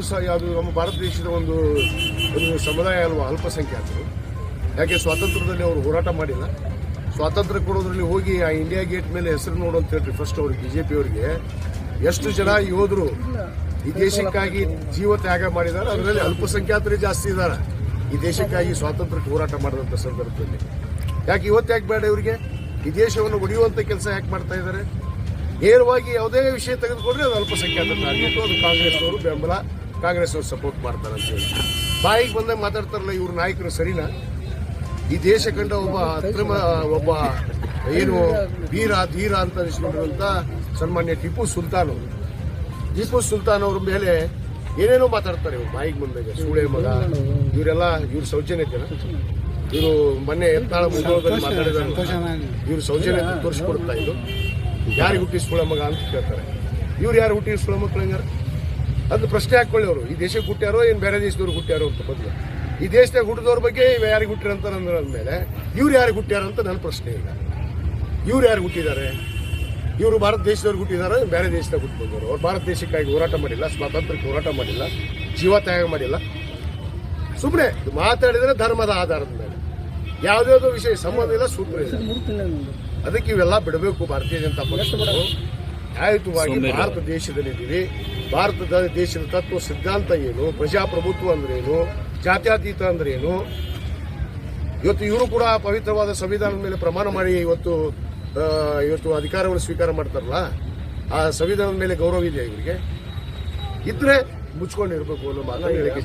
ನಮ್ಮ ಸಹ ಯಾವುದು ನಮ್ಮ ಭಾರತ ದೇಶದ ಒಂದು ಒಂದು ಸಮುದಾಯ ಅಲ್ವಾ ಅಲ್ಪಸಂಖ್ಯಾತರು. ಯಾಕೆ ಸ್ವಾತಂತ್ರ್ಯದಲ್ಲಿ ಅವರು ಹೋರಾಟ ಮಾಡಿಲ್ಲ? ಸ್ವಾತಂತ್ರ್ಯ ಕೊಡೋದ್ರಲ್ಲಿ ಹೋಗಿ ಆ ಇಂಡಿಯಾ ಗೇಟ್ ಮೇಲೆ ಹೆಸರು ನೋಡು ಅಂತ ಹೇಳ್ರಿ ಫಸ್ಟ್ ಅವ್ರಿಗೆ ಬಿಜೆಪಿ ಅವರಿಗೆ. ಎಷ್ಟು ಜನ ಯೋಧರು ಈ ದೇಶಕ್ಕಾಗಿ ಜೀವ ತ್ಯಾಗ ಮಾಡಿದ್ದಾರೆ ಅದರಲ್ಲಿ ಅಲ್ಪಸಂಖ್ಯಾತರೇ ಜಾಸ್ತಿ ಇದ್ದಾರೆ ಈ ದೇಶಕ್ಕಾಗಿ ಸ್ವಾತಂತ್ರ್ಯಕ್ಕೆ ಹೋರಾಟ ಮಾಡಿದಂಥ ಸಂದರ್ಭದಲ್ಲಿ. ಯಾಕೆ ಇವತ್ತು ಯಾಕೆ ಬೇಡ ಇವರಿಗೆ? ಈ ದೇಶವನ್ನು ಒಡೆಯುವಂಥ ಕೆಲಸ ಯಾಕೆ ಮಾಡ್ತಾ ಇದ್ದಾರೆ ನೇರವಾಗಿ ಯಾವುದೇ ವಿಷಯ ತೆಗೆದುಕೊಂಡ್ರೆ ಅದು ಅಲ್ಪಸಂಖ್ಯಾತರ ಟಾರ್ಗೆಟ್ ಅದು ಕಾಂಗ್ರೆಸ್ನವರು ಬೆಂಬಲ ಕಾಂಗ್ರೆಸ್ ಅವ್ರು ಸಪೋರ್ಟ್ ಮಾಡ್ತಾರೆ ಅಂತ ಹೇಳಿ. ಬಾಯಿಗೆ ಬಂದಾಗ ಮಾತಾಡ್ತಾರಲ್ಲ ಇವ್ರ ನಾಯಕರು ಸರಿನಾ? ಈ ದೇಶ ಕಂಡ ಒಬ್ಬ ಅಕ್ರಮ ಒಬ್ಬ ಏನು ವೀರ ಧೀರ ಅಂತ ಅನಿಸ್ಕೊಂಡಿರುವಂತ ಸನ್ಮಾನ್ಯ ಟಿಪ್ಪು ಸುಲ್ತಾನ್ ಅವರು. ಟಿಪ್ಪು ಸುಲ್ತಾನ್ ಅವ್ರ ಮೇಲೆ ಏನೇನೋ ಮಾತಾಡ್ತಾರೆ ಇವ್ರು ಬಾಯಿಗೆ ಬಂದಾಗ ಸೂಳೆ ಮಗ ಇವರೆಲ್ಲ ಇವ್ರ ಸೌಜನ್ಯತೆನ? ಇವರು ಮೊನ್ನೆ ಎತ್ತಾಳ ಮುಂದೋಗದಲ್ಲಿ ಮಾತಾಡಿದಾರೆ ಇವ್ರು ಸೌಜನ್ಯತೆ ತೋರಿಸ್ಕೊಡ್ತಾ ಇದ್ರು. ಯಾರಿಗೆ ಹುಟ್ಟಿಸ್ಕೊಳ್ಳೋ ಮಗ ಅಂತ ಕೇಳ್ತಾರೆ. ಇವ್ರು ಯಾರು ಹುಟ್ಟಿಸ್ಕೊಳ್ಳೋ ಮಕ್ಕಳು ಹಂಗಾರ? ಅದು ಪ್ರಶ್ನೆ ಹಾಕೊಳ್ಳಿ ಅವರು ಈ ದೇಶಕ್ಕೆ ಹುಟ್ಟ್ಯಾರೋ, ಏನು ಬೇರೆ ದೇಶದವ್ರು ಹುಟ್ಟ್ಯಾರೋ ಅಂತ ಬದಲು ಈ ದೇಶದಾಗ ಹುಟ್ಟಿದವ್ರ ಬಗ್ಗೆ ಯಾರಿಗೆ ಹುಟ್ಟಿರಂತ ಮೇಲೆ ಇವ್ರು ಯಾರಿಗೆ ಹುಟ್ಟ್ಯಾರ ಅಂತ ನನ್ನ ಪ್ರಶ್ನೆ ಇಲ್ಲ. ಇವ್ರು ಯಾರು ಹುಟ್ಟಿದ್ದಾರೆ? ಇವರು ಭಾರತ ದೇಶದವ್ರು ಹುಟ್ಟಿದಾರ ಬೇರೆ ದೇಶದಾಗ ಹುಟ್ಟು ಅವ್ರು ಭಾರತ ದೇಶಕ್ಕಾಗಿ ಹೋರಾಟ ಮಾಡಿಲ್ಲ, ಸ್ವಾತಂತ್ರ್ಯಕ್ಕೆ ಹೋರಾಟ ಮಾಡಿಲ್ಲ, ಜೀವ ತ್ಯಾಗ ಮಾಡಿಲ್ಲ. ಸುಮ್ಮನೆ ಮಾತಾಡಿದ್ರೆ ಧರ್ಮದ ಆಧಾರದ ಮೇಲೆ. ಯಾವುದ್ಯಾವುದೋ ವಿಷಯ ಸಂಬಂಧ ಇಲ್ಲ, ಸೂತ್ರ ಇಲ್ಲ. ಅದಕ್ಕೆ ಇವೆಲ್ಲ ಬಿಡಬೇಕು ಭಾರತೀಯ ಜನತಾ ಪಕ್ಷದವರು. ನ್ಯಾಯಯುತವಾಗಿ ಭಾರತ ದೇಶದಲ್ಲಿದ್ದೀವಿ ಭಾರತದ ದೇಶದ ತತ್ವ ಸಿದ್ಧಾಂತ ಏನು? ಪ್ರಜಾಪ್ರಭುತ್ವ ಅಂದ್ರೆ ಏನು? ಜಾತ್ಯತೀತ ಅಂದ್ರೆ ಏನು? ಇವತ್ತು ಇವರು ಕೂಡ ಪವಿತ್ರವಾದ ಸಂವಿಧಾನದ ಮೇಲೆ ಪ್ರಮಾಣ ಮಾಡಿ ಇವತ್ತು ಇವತ್ತು ಅಧಿಕಾರವನ್ನು ಸ್ವೀಕಾರ ಮಾಡ್ತಾರಲ್ಲ ಆ ಸಂವಿಧಾನದ ಮೇಲೆ ಗೌರವ ಇದೆಯಾ ಇವರಿಗೆ? ಇದ್ರೆ ಮುಚ್ಕೊಂಡಿರ್ಬೇಕು ಅನ್ನೋ ಮಾತನ್ನು ಹೇಳಕ್ಕೆ